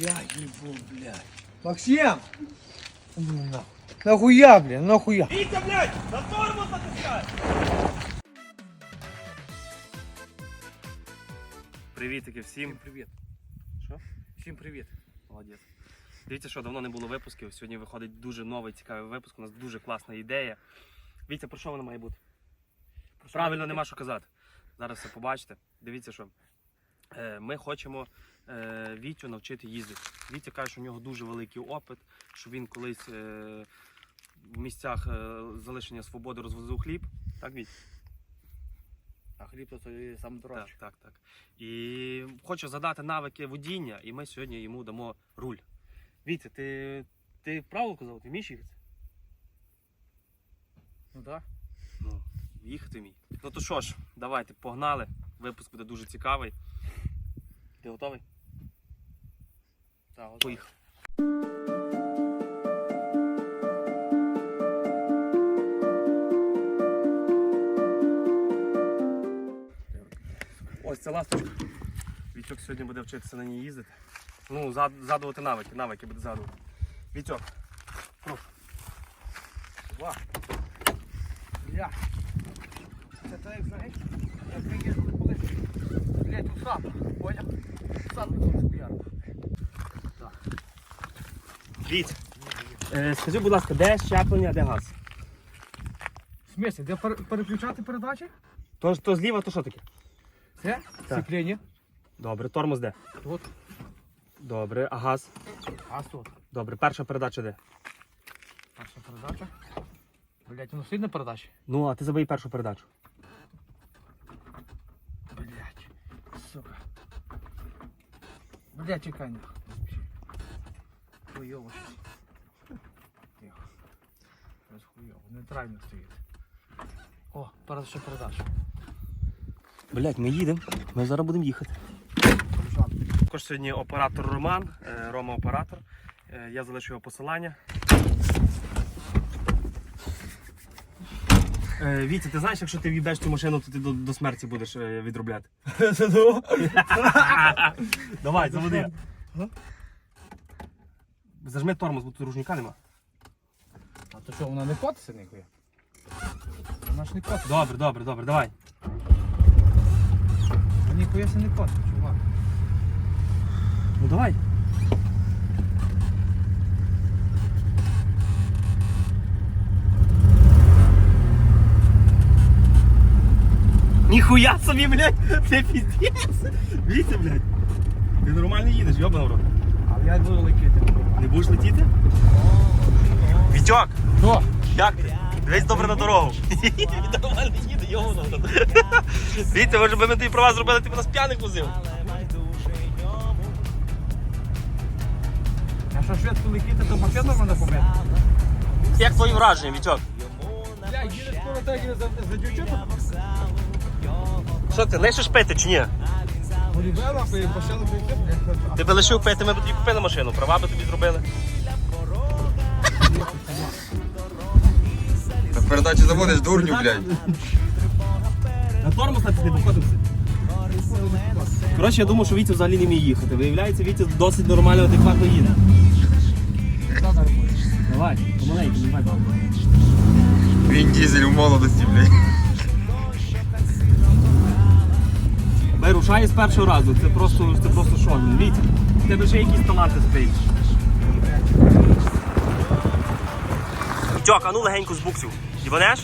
Я ебу, блядь. Максим! Нахуй. Нахуя, блядь, нахуя? Вітя, блядь, на тормоз натискай! Привітики всім. Привіт. Що? Всім привіт. Молодець. Дивіться, що давно не було випусків. Сьогодні виходить дуже новий цікавий випуск. У нас дуже класна ідея. Вітя, про що вона має бути? Правильно, нема що казати. Зараз все побачите. Дивіться, що е, ми хочемо Вітю навчити їздити. Вітя каже, що у нього дуже великий опит, що він колись е, в місцях е, залишення свободи розвозив хліб. Так, Віть? А хліб то сам Так, так, так. І хочу задати навики водіння, і ми сьогодні йому дамо руль. Вітя, ти, ти правило казав, ти вмієш їхати? Ну так. Ну, їхати вмій. Ну то що ж, давайте, погнали. Випуск буде дуже цікавий. Ти готовий? Поїхав. Ось це ласточка. Вітьок сьогодні буде вчитися на ній їздити. Ну, задувати навики, навики буде задувати. Вітьок, Два. Бля. Це так, знаєш, як ми їздили коли, блядь, у сад, поняв? Сад не був Віть, е, скажи, будь ласка, де щеплення, де газ? В смысле, де пер- переключати передачі? То, то зліва, то що таке? Це? Так. Сцеплення. Добре, тормоз де? Тут. Добре, а газ? А тут. Добре, перша передача де? Перша передача. Блядь, воно сильна передача? Ну, а ти забий першу передачу. Блядь. Сука. Блядь, чекай нахуй. Хуйово щось. Тихо. Щось хуйово. Нейтрально стоїть. О, перша передача. Блять, ми їдемо. Ми зараз будемо їхати. Також сьогодні оператор Роман, е, Рома оператор. Е, Я залишу його посилання. Е, Вітя, ти знаєш, якщо ти в'їбеш цю машину, то ти до, до смерті будеш е, відробляти. Давай, заводи. Зажми тормоз, бо тут ружника нема. А то що, вона не котиться ніхуя? Вона ж не котиться. Добре, добре, добре, давай. Вона ніхуя се не котиться, чувак. Ну давай. Ніхуя собі, блядь, це піздець. Вітя, блядь. Ти нормально їдеш, йобана в рот. А я буду летіти. Не будеш летіти? Вітьок, Що? як ти? Дивись добре на дорогу. Нормально їде, в. Вітя, може би ми тобі права зробили, ти б нас п'яних возив. А що швидко летіти, то машину мене побити? Як твої враження, Вітьок? Бля, їдеш скоро так за, за? Що ти, лишиш пити чи ні? Полівела, почали прийти. Ти би лишив пити, ми б тобі купили машину, права би тобі зробили. Та передачі заводиш дурню, блядь. На тормоз навіть не походимося. Коротше, я думав, що Вітя взагалі не вміє їхати. Виявляється, Вітя досить нормально, адекватно їде. Давай, помаленьку, давай, бабу. Він дізель у молодості, блядь. Бай рушає з першого разу, це просто, це просто шок. Вітя, в тебе ще якісь таланти скриють. Вітьок, а ну легенько з буксів. Ібанеш?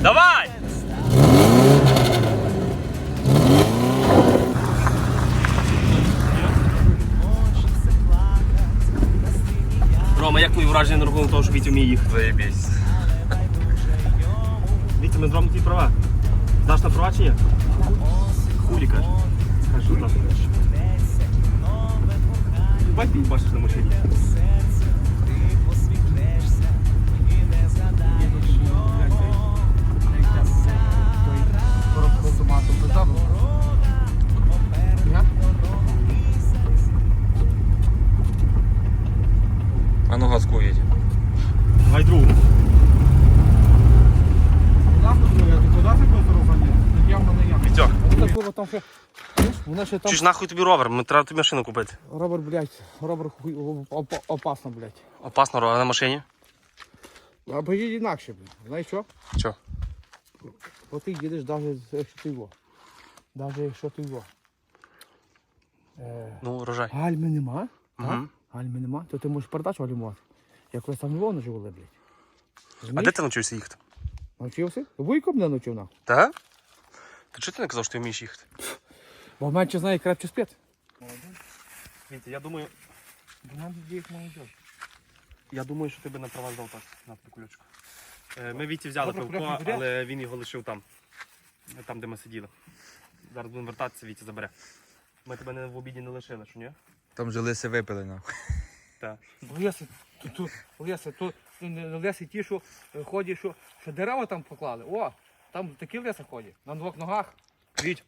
Давай! Рома, як твої враження на рахунок того, що Вітя вміє їхати? Заєбісь. Вітя, ми зробимо твої права. Здаш на права чи ні? Хулі каже. Каже, що здаш. Бать ти бачиш на машині. А ну газку їдь. Давай другу. Куди ти куди ти просто розганяєш? Я в мене я. Вітьок. Такого там ще. Знаєш, Вона ще там. Чи ж нахуй тобі ровер? Ми треба тобі машину купити. Робер, блядь, робер хуй, оп- опасно, блядь. Опасно, а на машині? А поїдь інакше, блядь. Знаєш що? Що? Бо ти їдеш навіть якщо ти його. Навіть якщо ти його. Е, Ну, рожай. гальми нема, так? Угу. Гальми нема, то ти можеш передачу гальмувати. Якось там його наживали, блядь. А Розумієш? де ти навчився їхати? Навчився? Вуйко мене навчив нахуй. Так? То чого ти не казав, що ти вмієш їхати? Бо менше знає, крепче спить. Вітя, я думаю, їх я думаю, що ти би на права здав так, на прикульочку. Е, Ми Віті взяли Добре, пивко, але він його лишив там. Там, де ми сиділи. Зараз будемо вертатися, Вітя забере. Ми тебе не в обіді не лишили, що ні? Там же лиси випили нахуй. Так. Леси, тут, тут, леси, тут, леси ті, що е, ходять, що, що дерева там поклали. О, там такі леси ходять, на двох ногах. Віть,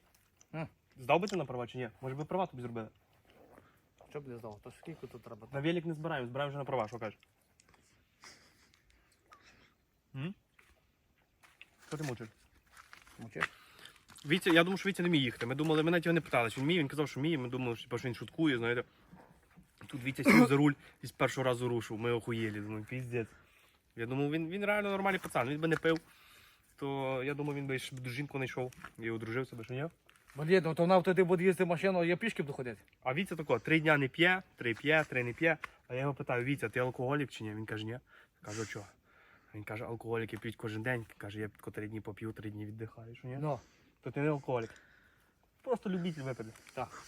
М. здав би ти на права чи ні? Може би права тобі зробили? Що б не здав, то скільки тут треба? На велик не збираємо, збираємо вже на права, що кажеш? М? Що ти мучиш? Мовчиш? Вітя, я думав, що Вітя не вміє їхати. Ми думали, ми навіть його не питали, чи він вміє, він казав, що вміє, ми думали, що, типу, що він шуткує, знаєте. Тут Вітя сів за руль і з першого разу рушив, ми охуєлі, думаю, піздець. Я думав, він, він реально нормальний пацан, він би не пив, то я думав, він би ще б жінку знайшов і одружився би, що ні. Блін, ну то вона туди буде їздити машину, а я пішки буду ходити. А Вітя тако, три дня не п'є, три п'є, три не п'є. А я його питаю, Вітя, ти алкоголік чи ні? Він каже, ні. Кажу, що? Він каже, алкоголіки п'ють кожен день. Каже, я тако три дні поп'ю, три дні віддихаю, що ні? Ну, То ти не алкоголік. Просто любитель випити. так.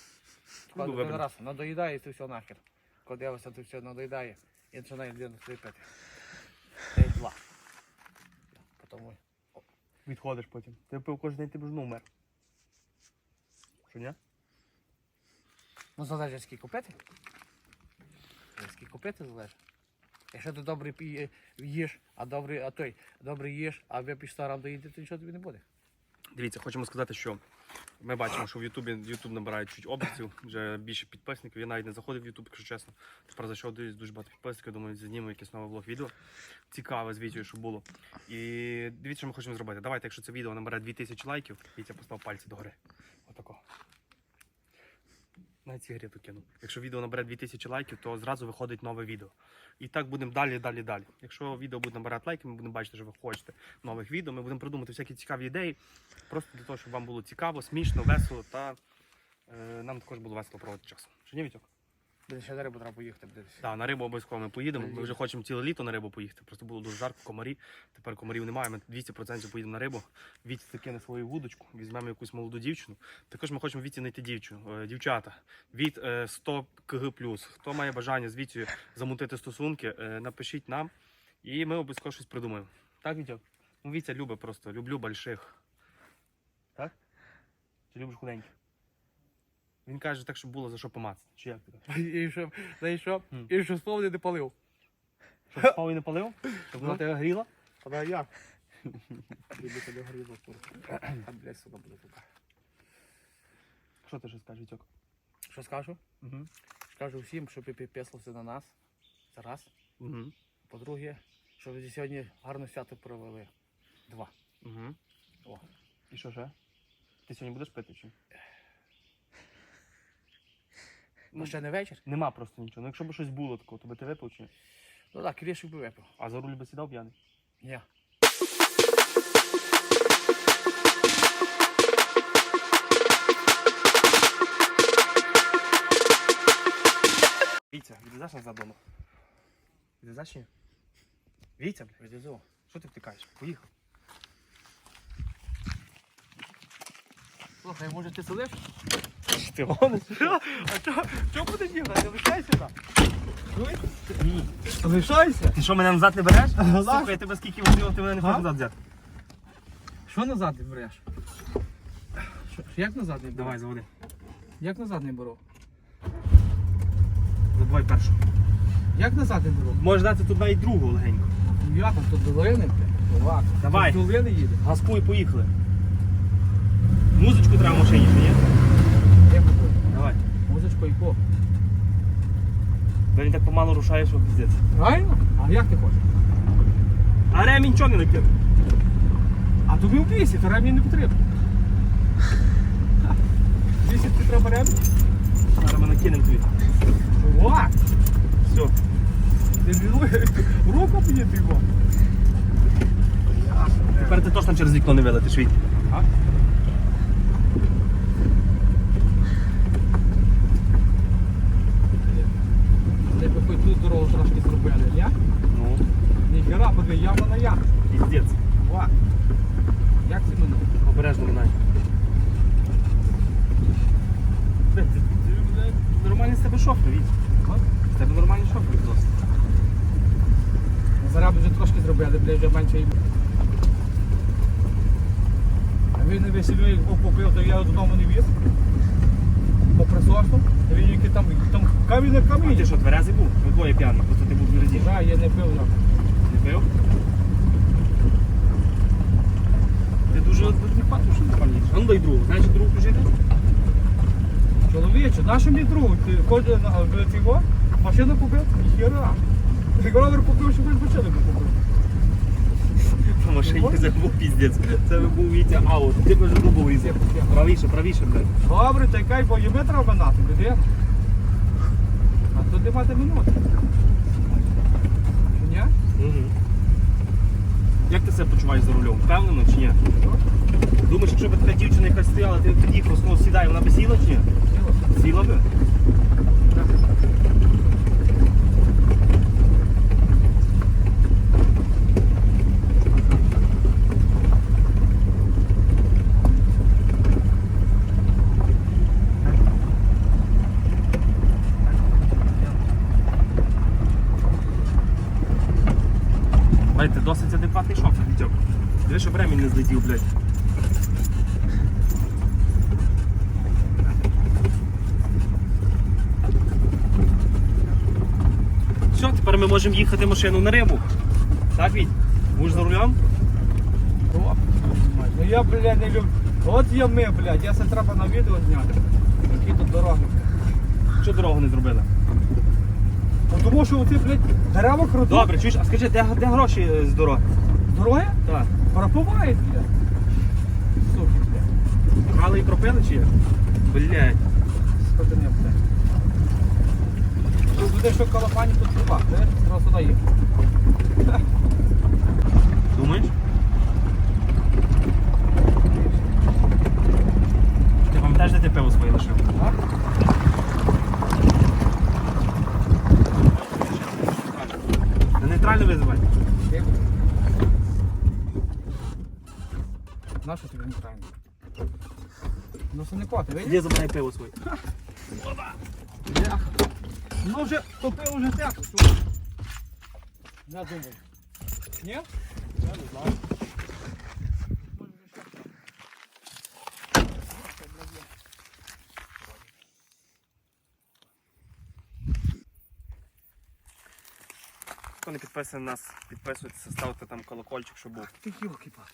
Кладу вибрати. раз, надоїдає це все нахер. Коли дивишся, то все надоїдає. І починає людину сліпити. Це два. Потому Відходиш потім. Ти пив кожен день, ти б ж ну умер. Що ні? Ну, залежить скільки купити. Скільки купити залежить. Якщо ти добре пі- їш, а добре, а той добре їш, а вип'єш 100 грам доїти, то нічого тобі не буде. Дивіться, хочемо сказати, що ми бачимо, що в Ютубі Ютуб набирає чуть обертів, вже більше підписників. Я навіть не заходив в Ютуб, якщо чесно. Тепер зайшов дивлюсь дуже багато підписників, думаю, знімемо якесь нове влог відео. Цікаве з Вітєю, що було. І дивіться, що ми хочемо зробити. Давайте, якщо це відео набере 2000 лайків, Вітя постав пальці догори. Отако. Навіть сигарету кину. Якщо відео набере 2000 лайків, то зразу виходить нове відео. І так будемо далі, далі, далі. Якщо відео буде набирати лайки, ми будемо бачити, що ви хочете нових відео. Ми будемо придумати всякі цікаві ідеї. Просто для того, щоб вам було цікаво, смішно, весело та е, нам також було весело проводити час. Чи ні, Вітьок? Буде ще на рибу треба поїхати. Буде. Так, на рибу обов'язково ми поїдемо. Ми вже хочемо ціле літо на рибу поїхати. Просто було дуже жарко, комарі. Тепер комарів немає. Ми 200% поїдемо на рибу. Вітя закине свою вудочку, візьмемо якусь молоду дівчину. Також ми хочемо Віті знайти дівчину. Е, Дівчата, від е, 100 кг Хто має бажання з Вітєю замутити стосунки, е, напишіть нам, і ми обов'язково щось придумаємо. Так, Вітя? Ну, Вітя любить просто, люблю больших. Так? Чи любиш худеньких? Він каже так, щоб було за що помацати. Чи як? І що, знаєш що? І що слово не палив. Щоб спав і не палив? Щоб вона тебе гріла? А да як? Люби тебе горіло. А, блядь, сука, буде сука. Що ти ще скажеш, Вітьок? Що скажу? Угу. Скажу всім, щоб підписувалися на нас. Це раз. Угу. По-друге, щоб ви сьогодні гарне свято провели. Два. Угу. О. І що ще? Ти сьогодні будеш пити чи? Ну, ще не вечір? Нема просто нічого. Ну якщо б щось було такого, то би ти випив чи ні? Ну так, кілішик би випив. А за руль би сідав п'яний? Ні. Вітя, відвезеш нас додому? Відвезеш чи ні? Вітя, блядь, Відвезу. що ти втикаєш? Поїхав. Слухай, може ти сидиш? Ти гониш? А чого? Чого будеш їхати? Лишайся там. Ні. Лишайся. Ти що, мене назад не береш? Слухай, я тебе скільки возив, ти мене не хочеш назад взяти. Що назад не береш? Що, як назад не беру? Давай, заводи. Як назад не беру? Забувай першу. Як назад не беру? Можеш дати тут навіть другу легенько. Ну як там тут долини? блядь? Чувак, Давай. Тут долини їде. Газкуй, поїхали. Музичку треба в машині, чи ні? Давай. Музичко і. Бо він так помало рушає, що піздець. Правильно? А як ти хочеш? А ремінь чого не накинув? А тобі в пісі, то ремінь не потрібно. перед. Зараз ми накинемо тобі. О! Все. Ти мілує. Руку мені ти його. Тепер ти точно через вікно не вилетиш, Віть. А? Ти би хоч тут дорогу трошки зробили, ні? Ну, Ніхера, подиви, явно на як. піздець. О! Як це минуло? Обережно минай. Ти, ти, ти, блядь, Нормальний з тебе шофер. От. З тебе нормальний шофер досить. Зараз вже трошки зробили, блядь, вже менше. А він не веселює, як Бог попив, то я додому не віз. По присоснув. Він який там, там камінь на А камінь. ти що, тверезий був? Ви двоє п'яний, просто ти був впереді. Так, я не пив. я. Не пив? Ти дуже адекватно, що не пам'ятаєш. А ну дай другу. Знаєш, другу включити? Чоловіче, нащо мені друг? Ти ходиш на блядь, його, машину купив? Ніхера. Ти ровер купив, щоб машину купив. По машині це був піздець. Це був Вітя аут. Ти б вже був різав. Правіше, правіше, блядь. Добре, чекай, бо їми треба минати, людина. А тут нема де минути. Чи ні? Угу. Як ти себе почуваєш за рулем? Впевнено чи ні? Думаєш, якщо б така дівчина якась стояла, ти тоді просто сідає, вона б сіла чи ні? Сіла би? Досить адекватний шофер, Вітьок. Диви, щоб ремінь не злетів, блядь. Все, тепер ми можемо їхати машину на рибу. Так, Віть? Будеш за рулем? О, Ну я, блядь, не люблю. От я ми, блядь, я це треба на відео зняти. Які тут дороги. Що дорогу не зробили? Ну, Тому що оці, блядь, дерева крадуть. Добре, чуєш, а скажи, де, де гроші е, з дороги? Дороги Так. пропивають, блядь. Суки, блядь. Крали і пропили чи як? Блядь. Скотиня, блядь. Буде, що в Калафані тут труба. Зараз сюди їх. Думаєш? Ти пам'ятаєш, де ти пиво своє лишив? А? На нейтрально визивай. Нащо тобі не? Ну це не коти, видиш? Іди забирай пиво своє. Ну вже уже тепло. чувак. Не думай. Ні? Я не знаю. Хто не підписаний на нас, підписуйтеся, ставте там колокольчик, щоб був. Ти гілки пак.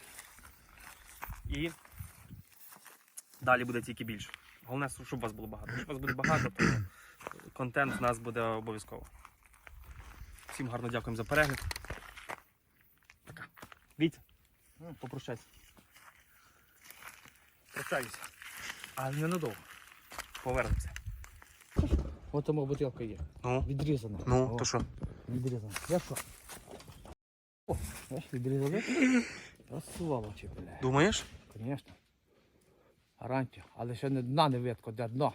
І далі буде тільки більше. Головне, щоб вас було багато. Якщо вас буде багато, то контент з нас буде обов'язково. Всім гарно дякуємо за перегляд. Пока. Віть, попрощайся. Прощаюся. А ненадовго. Повернемося. От тому бутилка є. Ну, Відрізана. ну, О, то що? Відрізана. Я що? О, бачиш, відрізали. Розсувало чи, бля. Думаєш? Звісно. Гарантія. Але ще не дна не видко, де дно.